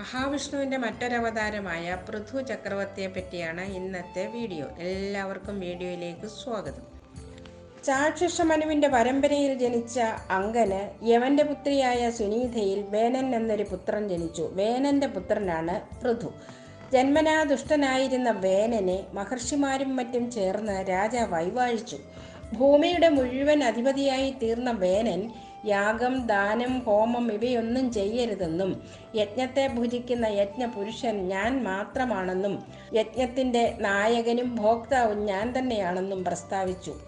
മഹാവിഷ്ണുവിന്റെ മറ്റൊരവതാരമായ പൃഥു ചക്രവർത്തിയെ പറ്റിയാണ് ഇന്നത്തെ വീഡിയോ. എല്ലാവർക്കും വീഡിയോയിലേക്ക് സ്വാഗതം. ചാക്ഷുഷമനുവിന്റെ പരമ്പരയിൽ ജനിച്ച അങ്കന് യവന്റെ പുത്രിയായ സുനീതയിൽ വേനൻ എന്നൊരു പുത്രൻ ജനിച്ചു. വേനന്റെ പുത്രനാണ് പൃഥു. ജന്മനാ ദുഷ്ടനായിരുന്ന വേനനെ മഹർഷിമാരും മറ്റും ചേർന്ന് രാജാവായി വാഴിച്ചു. ഭൂമിയുടെ മുഴുവൻ അധിപതിയായി തീർന്ന വേനൻ യാഗം ദാനം ഹോമം ഇവയൊന്നും ചെയ്യരുതെന്നും യജ്ഞത്തെ ഭുജിക്കുന്ന യജ്ഞപുരുഷൻ ഞാൻ മാത്രമാണെന്നും യജ്ഞത്തിന്റെ നായകനും ഭോക്താവും ഞാൻ തന്നെയാണെന്നും പ്രസ്താവിച്ചു.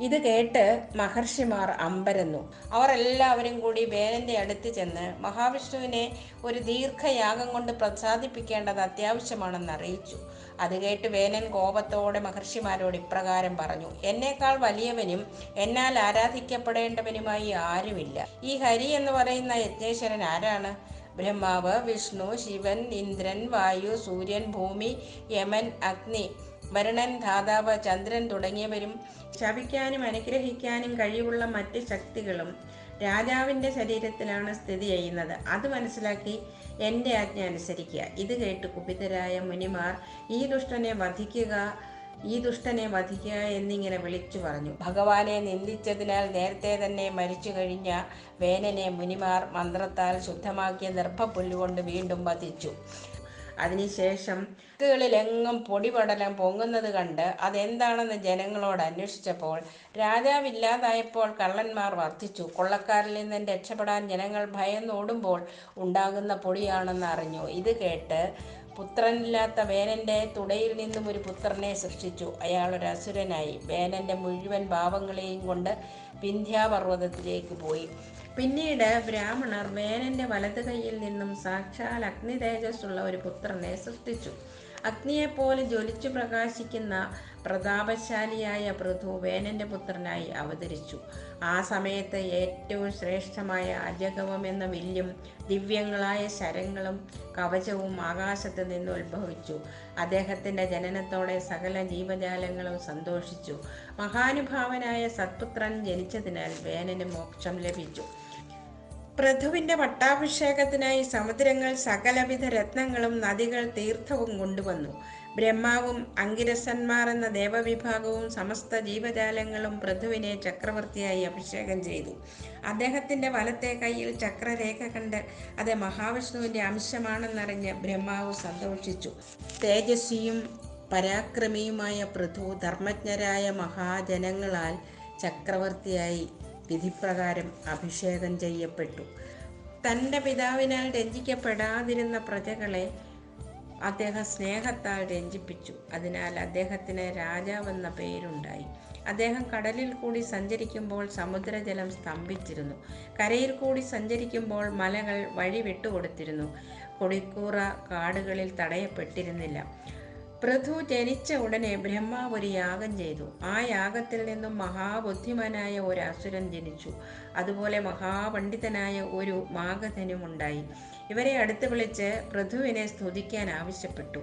ഇത് കേട്ട് മഹർഷിമാർ അമ്പരന്നു. അവർ എല്ലാവരും കൂടി വേനന്റെ അടുത്ത് ചെന്ന് മഹാവിഷ്ണുവിനെ ഒരു ദീർഘയാഗം കൊണ്ട് പ്രസാദിപ്പിക്കേണ്ടത് അത്യാവശ്യമാണെന്ന് അറിയിച്ചു. അത് കേട്ട് വേനൻ കോപത്തോടെ മഹർഷിമാരോട് ഇപ്രകാരം പറഞ്ഞു എന്നേക്കാൾ വലിയവനും എന്നാൽ ആരാധിക്കപ്പെടേണ്ടവനുമായി ആരുമില്ല. ഈ ഹരി എന്ന് പറയുന്ന യജ്ഞേശ്വരൻ ആരാണ്? ബ്രഹ്മാവ് വിഷ്ണു ശിവൻ ഇന്ദ്രൻ വായു സൂര്യൻ ഭൂമി യമൻ അഗ്നി വരുണൻ ധാതാവ് ചന്ദ്രൻ തുടങ്ങിയവരും ശവിക്കാനും അനുഗ്രഹിക്കാനും കഴിവുള്ള മറ്റ് ശക്തികളും രാജാവിന്റെ ശരീരത്തിലാണ് സ്ഥിതി ചെയ്യുന്നത്. അത് മനസ്സിലാക്കി എന്റെ ആജ്ഞ അനുസരിക്കുക. ഇത് കേട്ട് കുപിതരായ മുനിമാർ ഈ ദുഷ്ടനെ വധിക്കുക ഈ ദുഷ്ടനെ വധിക്കുക എന്നിങ്ങനെ വിളിച്ചു പറഞ്ഞു. ഭഗവാനെ നിന്ദിച്ചതിനാൽ നേരത്തെ തന്നെ മരിച്ചു കഴിഞ്ഞ വേനനെ മുനിമാർ മന്ത്രത്താൽ ശുദ്ധമാക്കിയ ദർഭപ്പുല്ലുകൊണ്ട് വീണ്ടും വധിച്ചു. അതിനുശേഷം ിലെങ്ങും പൊടിപടലം പൊങ്ങുന്നത് കണ്ട് അതെന്താണെന്ന് ജനങ്ങളോട് അന്വേഷിച്ചപ്പോൾ രാജാവില്ലാതായപ്പോൾ കള്ളന്മാർ വർദ്ധിച്ചു കൊള്ളക്കാരിൽ നിന്നും രക്ഷപ്പെടാൻ ജനങ്ങൾ ഭയന്നോടുമ്പോൾ ഉണ്ടാകുന്ന പൊടിയാണെന്ന് അറിഞ്ഞു. ഇത് കേട്ട് പുത്രനില്ലാത്ത വേനന്റെ തുടയിൽ നിന്നും ഒരു പുത്രനെ സൃഷ്ടിച്ചു. അയാൾ ഒരു അസുരനായി. വേനന്റെ മുഴുവൻ ഭാവങ്ങളെയും കൊണ്ട് വിന്ധ്യാപർവതത്തിലേക്ക് പോയി. പിന്നീട് ബ്രാഹ്മണർ വേനന്റെ വലത് കൈയിൽ നിന്നും സാക്ഷാൽ അഗ്നി തേജസ്സുള്ള ഒരു പുത്രനെ സൃഷ്ടിച്ചു. അഗ്നിയെപ്പോലെ ജ്വലിച്ചു പ്രകാശിക്കുന്ന പ്രതാപശാലിയായ പൃഥു വേനന്റെ പുത്രനായി അവതരിച്ചു. ആ സമയത്ത് ഏറ്റവും ശ്രേഷ്ഠമായ അജഗവം എന്ന വില്ലും ദിവ്യങ്ങളായ ശരങ്ങളും കവചവും ആകാശത്ത് നിന്ന് ഉത്ഭവിച്ചു. അദ്ദേഹത്തിന്റെ ജനനത്തോടെ സകല ജീവജാലങ്ങളും സന്തോഷിച്ചു. മഹാനുഭാവനായ സത്പുത്രൻ ജനിച്ചതിനാൽ വേനന് മോക്ഷം ലഭിച്ചു. പൃഥുവിന്റെ പട്ടാഭിഷേകത്തിനായി സമുദ്രങ്ങൾ സകലവിധ രത്നങ്ങളും നദികൾ തീർത്ഥവും കൊണ്ടുവന്നു. ബ്രഹ്മാവും അങ്കിരസന്മാർ എന്ന ദേവവിഭാഗവും സമസ്ത ജീവജാലങ്ങളും പ്രഥുവിനെ ചക്രവർത്തിയായി അഭിഷേകം ചെയ്തു. അദ്ദേഹത്തിന്റെ വലത്തെ കയ്യിൽ ചക്രരേഖ കണ്ട് അത് മഹാവിഷ്ണുവിന്റെ അംശമാണെന്നറിഞ്ഞ് ബ്രഹ്മാവ് സന്തോഷിച്ചു. തേജസ്വിയും പരാക്രമിയുമായ പ്രഥു ധർമ്മജ്ഞരായ മഹാജനങ്ങളാൽ ചക്രവർത്തിയായി. വിധിപ്രകാരം അഭിഷേകം ചെയ്യപ്പെട്ടു. തന്റെ പിതാവിനാൽ രഞ്ജിക്കപ്പെടാതിരുന്ന പ്രജകളെ അദ്ദേഹം സ്നേഹത്താൽ രഞ്ജിപ്പിച്ചു. അതിനാൽ അദ്ദേഹത്തിന് രാജാവെന്ന പേരുണ്ടായി. അദ്ദേഹം കടലിൽ കൂടി സഞ്ചരിക്കുമ്പോൾ സമുദ്രജലം സ്തംഭിച്ചിരുന്നു. കരയിൽ കൂടി സഞ്ചരിക്കുമ്പോൾ മലകൾ വഴി വിട്ടുകൊടുത്തിരുന്നു കൊടിക്കൂറ കാടുകളിൽ തടയപ്പെട്ടിരുന്നില്ല. പൃഥു ജനിച്ച ഉടനെ ബ്രഹ്മാവ് ഒരു യാഗം ചെയ്തു. ആ യാഗത്തിൽ നിന്നും മഹാബുദ്ധിമാനായ ഒരു അസുരൻ ജനിച്ചു. അതുപോലെ മഹാപണ്ഡിതനായ ഒരു മാഗധനും ഉണ്ടായി. ഇവരെ അടുത്ത് വിളിച്ച് പൃഥുവിനെ സ്തുതിക്കാൻ ആവശ്യപ്പെട്ടു.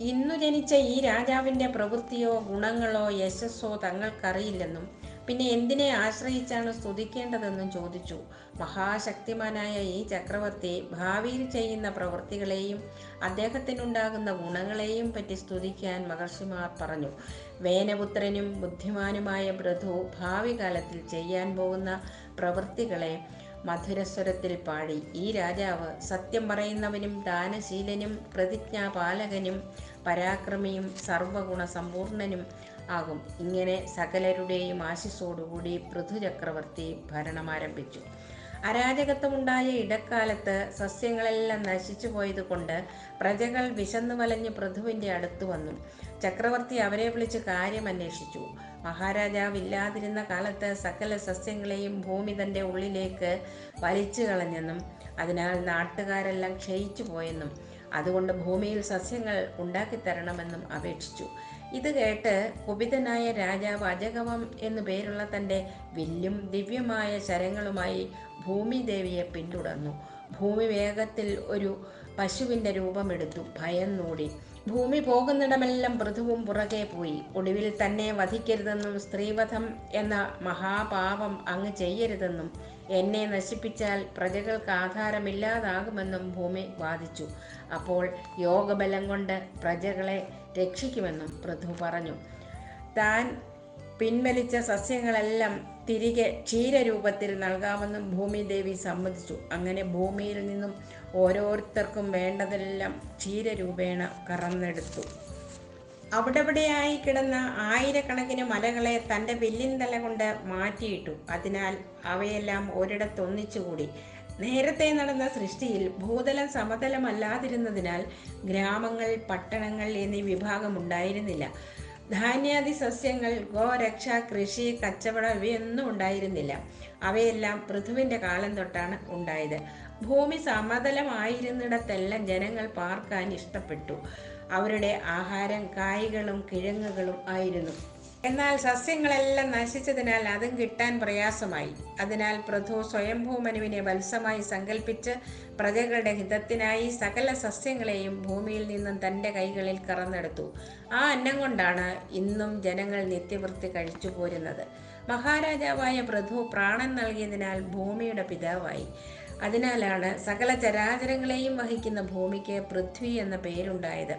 ഇന്നു ജനിച്ച ഈ രാജാവിന്റെ പ്രവൃത്തിയോ ഗുണങ്ങളോ യശസ്സോ തങ്ങൾക്കറിയില്ലെന്നും പിന്നെ എന്തിനെ ആശ്രയിച്ചാണ് സ്തുതിക്കേണ്ടതെന്നും ചോദിച്ചു. മഹാശക്തിമാനായ ഈ ചക്രവർത്തി ഭാവിയിൽ ചെയ്യുന്ന പ്രവൃത്തികളെയും അദ്ദേഹത്തിനുണ്ടാകുന്ന ഗുണങ്ങളെയും പറ്റി സ്തുതിക്കാൻ മഹർഷിമാർ പറഞ്ഞു. വേനപുത്രനും ബുദ്ധിമാനുമായ പൃഥു ഭാവി കാലത്തിൽ ചെയ്യാൻ പോകുന്ന പ്രവൃത്തികളെ മധുരസ്വരത്തിൽ പാടി. ഈ രാജാവ് സത്യം പറയുന്നവനും ദാനശീലനും പ്രതിജ്ഞാപാലകനും പരാക്രമിയും സർവഗുണ സമ്പൂർണനും ആകും. ഇങ്ങനെ സകലരുടെയും ആശിസോടുകൂടി ചക്രവർത്തി ഭരണമാരംഭിച്ചു അരാജകത്വമുണ്ടായ ഇടക്കാലത്ത് സസ്യങ്ങളെല്ലാം നശിച്ചു പോയതുകൊണ്ട് പ്രജകൾ വിശന്നു വലഞ്ഞ് പൃഥുവിന്റെ അടുത്തു വന്നു. ചക്രവർത്തി അവരെ വിളിച്ച് കാര്യം അന്വേഷിച്ചു മഹാരാജാവ് ഇല്ലാതിരുന്ന കാലത്ത് സകല സസ്യങ്ങളെയും ഭൂമി തന്റെ ഉള്ളിലേക്ക് വലിച്ചു കളഞ്ഞെന്നും അതിനാൽ നാട്ടുകാരെല്ലാം ക്ഷയിച്ചു പോയെന്നും അതുകൊണ്ട് ഭൂമിയിൽ സസ്യങ്ങൾ ഉണ്ടാക്കിത്തരണമെന്നും അപേക്ഷിച്ചു. ഇത് കേട്ട് കുപിതനായ രാജാവ് അജഗവം എന്നു പേരുള്ള തന്റെ വില്ലും ദിവ്യമായ ശരങ്ങളുമായി ഭൂമിദേവിയെ പിന്തുടർന്നു. ഭൂമി വേഗത്തിൽ ഒരു പശുവിന്റെ രൂപമെടുത്തു. ഭയം മൂടി ഭൂമി പോകുന്നിടമെല്ലാം പൃഥുവും പുറകെ പോയി. ഒടുവിൽ തന്നെ വധിക്കരുതെന്നും സ്ത്രീവധം എന്ന മഹാപാപം അങ്ങ് ചെയ്യരുതെന്നും എന്നെ നശിപ്പിച്ചാൽ പ്രജകൾക്ക് ആധാരമില്ലാതാകുമെന്നും ഭൂമി വാദിച്ചു. അപ്പോൾ യോഗബലം കൊണ്ട് പ്രജകളെ രക്ഷിക്കുമെന്നും പൃഥു പറഞ്ഞു. താൻ പിൻവലിച്ച സസ്യങ്ങളെല്ലാം തിരികെ ക്ഷീരരൂപത്തിൽ നൽകാമെന്നും ഭൂമിദേവി സമ്മതിച്ചു. അങ്ങനെ ഭൂമിയിൽ നിന്നും ഓരോരുത്തർക്കും വേണ്ടതെല്ലാം ക്ഷീരരൂപേണ കറന്നെടുത്തു. അവിടെവിടെയായി കിടന്ന ആയിരക്കണക്കിന് മലകളെ തന്റെ വില്ലിൻ തല കൊണ്ട് മാറ്റിയിട്ടു. അതിനാൽ അവയെല്ലാം ഒരിടത്തൊന്നിച്ചുകൂടി. നേരത്തെ നടന്ന സൃഷ്ടിയിൽ ഭൂതലം സമതലമല്ലാതിരുന്നതിനാൽ ഗ്രാമങ്ങൾ പട്ടണങ്ങൾ എന്നീ വിഭാഗം ഉണ്ടായിരുന്നില്ല. ധാന്യാദി സസ്യങ്ങൾ ഗോരക്ഷ കൃഷി കച്ചവടം ഇവയൊന്നും ഉണ്ടായിരുന്നില്ല. അവയെല്ലാം പൃഥുവിന്റെ കാലം തൊട്ടാണ് ഉണ്ടായത്. ഭൂമി സമതലമായിരുന്നിടത്തെല്ലാം ജനങ്ങൾ പാർക്കാൻ ഇഷ്ടപ്പെട്ടു. അവരുടെ ആഹാരം കായ്കളും കിഴങ്ങുകളും ആയിരുന്നു. എന്നാൽ സസ്യങ്ങളെല്ലാം നശിച്ചതിനാൽ അതും കിട്ടാൻ പ്രയാസമായി. അതിനാൽ പ്രഭു സ്വയംഭൂമനുവിനെ വത്സമായി സങ്കല്പിച്ച് പ്രജകളുടെ ഹിതത്തിനായി സകല സസ്യങ്ങളെയും ഭൂമിയിൽ നിന്നും തന്റെ കൈകളിൽ കറന്നെടുത്തു. ആ അന്നം കൊണ്ടാണ് ഇന്നും ജനങ്ങൾ നിത്യവൃത്തി കഴിച്ചു പോരുന്നത്. മഹാരാജാവായ പ്രഭു പ്രാണൻ നൽകിയതിനാൽ ഭൂമിയുടെ പിതാവായി. അതിനാലാണ് സകല ചരാചരങ്ങളെയും വഹിക്കുന്ന ഭൂമിക്ക് പൃഥ്വി എന്ന പേരുണ്ടായത്.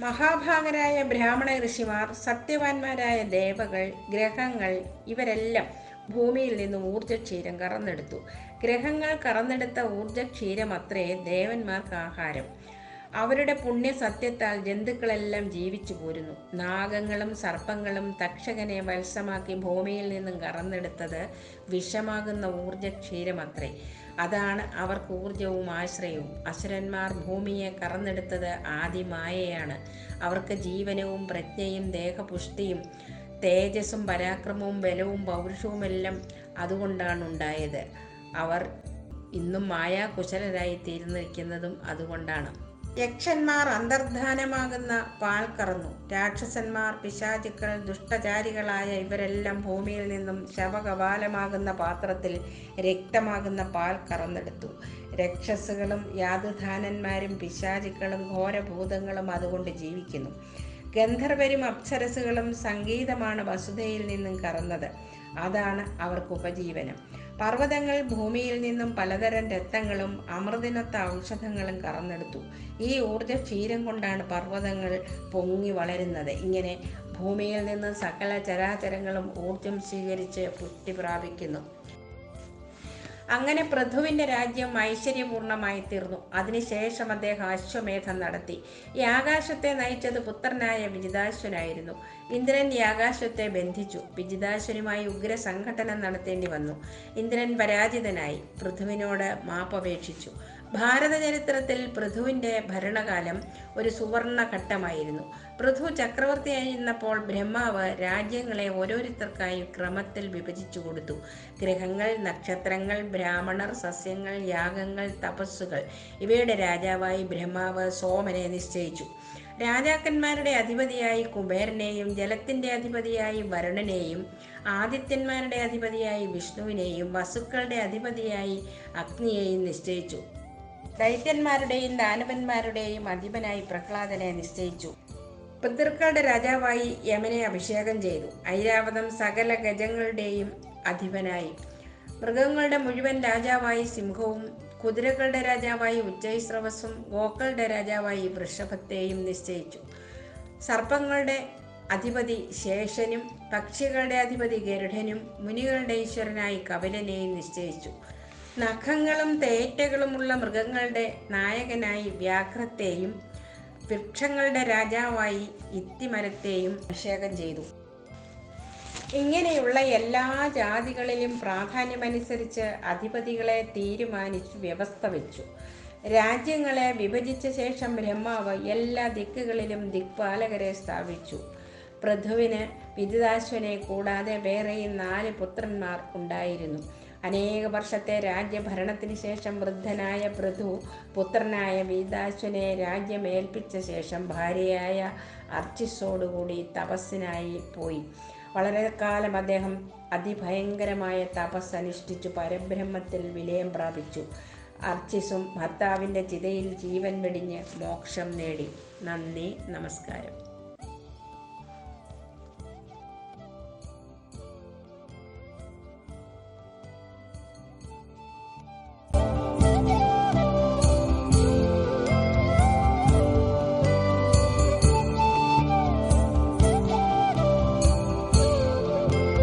മഹാഭാഗരായ ബ്രാഹ്മണ ഋഷിമാർ സത്യവാന്മാരായ ദേവകൾ ഗ്രഹങ്ങൾ ഇവരെല്ലാം ഭൂമിയിൽ നിന്ന് ഊർജക്ഷീരം കറന്നെടുത്തു. ഗ്രഹങ്ങൾ കറന്നെടുത്ത ഊർജക്ഷീരം അത്രേ ദേവന്മാർക്ക് ആഹാരം. അവരുടെ പുണ്യ സത്യത്താൽ ജന്തുക്കളെല്ലാം ജീവിച്ചു പോരുന്നു. നാഗങ്ങളും സർപ്പങ്ങളും തക്ഷകനെ വത്സമാക്കി ഭൂമിയിൽ നിന്നും കറന്നെടുത്തത് വിഷമാകുന്ന ഊർജക്ഷീരമത്രേ അതാണ് അവർക്ക് ഊർജവും ആശ്രയവും. അസുരന്മാർ ഭൂമിയെ കറന്നെടുത്തത് ആദിമായയാണ്. അവർക്ക് ജീവനവും പ്രജ്ഞയും ദേഹപുഷ്ടിയും തേജസ്സും പരാക്രമവും ബലവും പൗരുഷവുമെല്ലാം അതുകൊണ്ടാണ് ഉണ്ടായത് അവർ ഇന്നും മായാകുശലരായി തീർന്നിരിക്കുന്നതും അതുകൊണ്ടാണ്. യക്ഷന്മാർ അന്തർധാനമാകുന്ന പാൽ കറന്നു. രാക്ഷസന്മാർ പിശാചുക്കൾ ദുഷ്ടചാരികളായ ഇവരെല്ലാം ഭൂമിയിൽ നിന്നും ശവകപാലമാകുന്ന പാത്രത്തിൽ രക്തമാകുന്ന പാൽ കറന്നെടുത്തു. രക്ഷസുകളും യാതുധാനന്മാരും പിശാചുക്കളും ഘോരഭൂതങ്ങളും അതുകൊണ്ട് ജീവിക്കുന്നു. ഗന്ധർവരും അപ്സരസുകളും സംഗീതമാണ് വസുധയിൽ നിന്നും കറന്നത്. അതാണ് അവർക്ക് ഉപജീവനം. പർവതങ്ങൾ ഭൂമിയിൽ നിന്നും പലതരം രക്തങ്ങളും അമൃതിനൊത്ത ഔഷധങ്ങളും കറന്നെടുത്തു. ഈ ഊർജ ക്ഷീരം കൊണ്ടാണ് പർവതങ്ങൾ പൊങ്ങി വളരുന്നത്. ഇങ്ങനെ ഭൂമിയിൽ നിന്ന് സകല ചരാചരങ്ങളും ഊർജം സ്വീകരിച്ച് പുഷ്ടി പ്രാപിക്കുന്നു. അങ്ങനെ പൃഥുവിന്റെ രാജ്യം ഐശ്വര്യപൂർണമായി തീർന്നു അതിനുശേഷം അദ്ദേഹം അശ്വമേധം നടത്തി. ഈ ആകാശത്തെ നയിച്ചത് പുത്രനായ വിജിതാശ്വനായിരുന്നു ഇന്ദ്രൻ ഈ ആകാശത്തെ ബന്ധിച്ചു. വിജിതാശ്വനുമായി ഉഗ്ര സംഘടന നടത്തേണ്ടി വന്നു ഇന്ദ്രൻ പരാജിതനായി. പൃഥുവിനോട് മാപ്പപേക്ഷിച്ചു. ഭാരത ചരിത്രത്തിൽ പൃഥുവിന്റെ ഭരണകാലം ഒരു സുവർണ ഘട്ടമായിരുന്നു പൃഥു ചക്രവർത്തിയായിരുന്നപ്പോൾ ബ്രഹ്മാവ് രാജ്യങ്ങളെ ഓരോരുത്തർക്കായി ക്രമത്തിൽ വിഭജിച്ചു കൊടുത്തു. ഗ്രഹങ്ങൾ നക്ഷത്രങ്ങൾ ബ്രാഹ്മണർ സസ്യങ്ങൾ യാഗങ്ങൾ തപസ്സുകൾ ഇവയുടെ രാജാവായി ബ്രഹ്മാവ് സോമനെ നിശ്ചയിച്ചു. രാജാക്കന്മാരുടെ അധിപതിയായി കുബേരനെയും ജലത്തിന്റെ അധിപതിയായി വരുണനെയും ആദിത്യന്മാരുടെ അധിപതിയായി വിഷ്ണുവിനെയും വസുക്കളുടെ അധിപതിയായി അഗ്നിയെയും നിശ്ചയിച്ചു. ദൈത്യന്മാരുടെയും ദാനവന്മാരുടെയും അധിപനായി പ്രഹ്ലാദനെ നിശ്ചയിച്ചു. പിതൃക്കളുടെ രാജാവായി യമനെ അഭിഷേകം ചെയ്തു. ഐരാവതം സകല ഗജങ്ങളുടെയും അധിപനായി. മൃഗങ്ങളുടെ മുഴുവൻ രാജാവായി സിംഹവും കുതിരകളുടെ രാജാവായി ഉച്ചൈസ്രവസും ഗോക്കളുടെ രാജാവായി വൃഷഭത്തെയും നിശ്ചയിച്ചു. സർപ്പങ്ങളുടെ അധിപതി ശേഷനും പക്ഷികളുടെ അധിപതി ഗരുഡനും മുനികളുടെ ഈശ്വരനായി കപിലനെയും നിശ്ചയിച്ചു. നഖങ്ങളും തേറ്റകളുമുള്ള മൃഗങ്ങളുടെ നായകനായി വ്യാഘ്രത്തെയും വൃക്ഷങ്ങളുടെ രാജാവായി ഇത്തിമരത്തെയും അഭിഷേകം ചെയ്തു. ഇങ്ങനെയുള്ള എല്ലാ ജാതികളിലും പ്രാധാന്യമനുസരിച്ച് അധിപതികളെ തീരുമാനിച്ചു വ്യവസ്ഥ വെച്ചു. രാജ്യങ്ങളെ വിഭജിച്ച ശേഷം ബ്രഹ്മാവ് എല്ലാ ദിക്കുകളിലും ദിക്പാലകരെ സ്ഥാപിച്ചു. പൃഥുവിന് വിദിതാശ്വനെ കൂടാതെ വേറെയും നാല് പുത്രന്മാർ ഉണ്ടായിരുന്നു. അനേക വർഷത്തെ രാജ്യഭരണത്തിന് ശേഷം വൃദ്ധനായ പ്രഥു പുത്രനായ വീതാശ്വനെ രാജ്യമേൽപ്പിച്ച ശേഷം ഭാര്യയായ അർച്ചിസോടുകൂടി തപസ്സിനായി പോയി. വളരെ കാലം അദ്ദേഹം അതിഭയങ്കരമായ തപസ് അനുഷ്ഠിച്ചു പരബ്രഹ്മത്തിൽ വിലയം പ്രാപിച്ചു. അർച്ചിസും ഭർത്താവിന്റെ ചിതയിൽ ജീവൻ വെടിഞ്ഞ് മോക്ഷം നേടി. നന്ദി നമസ്കാരം.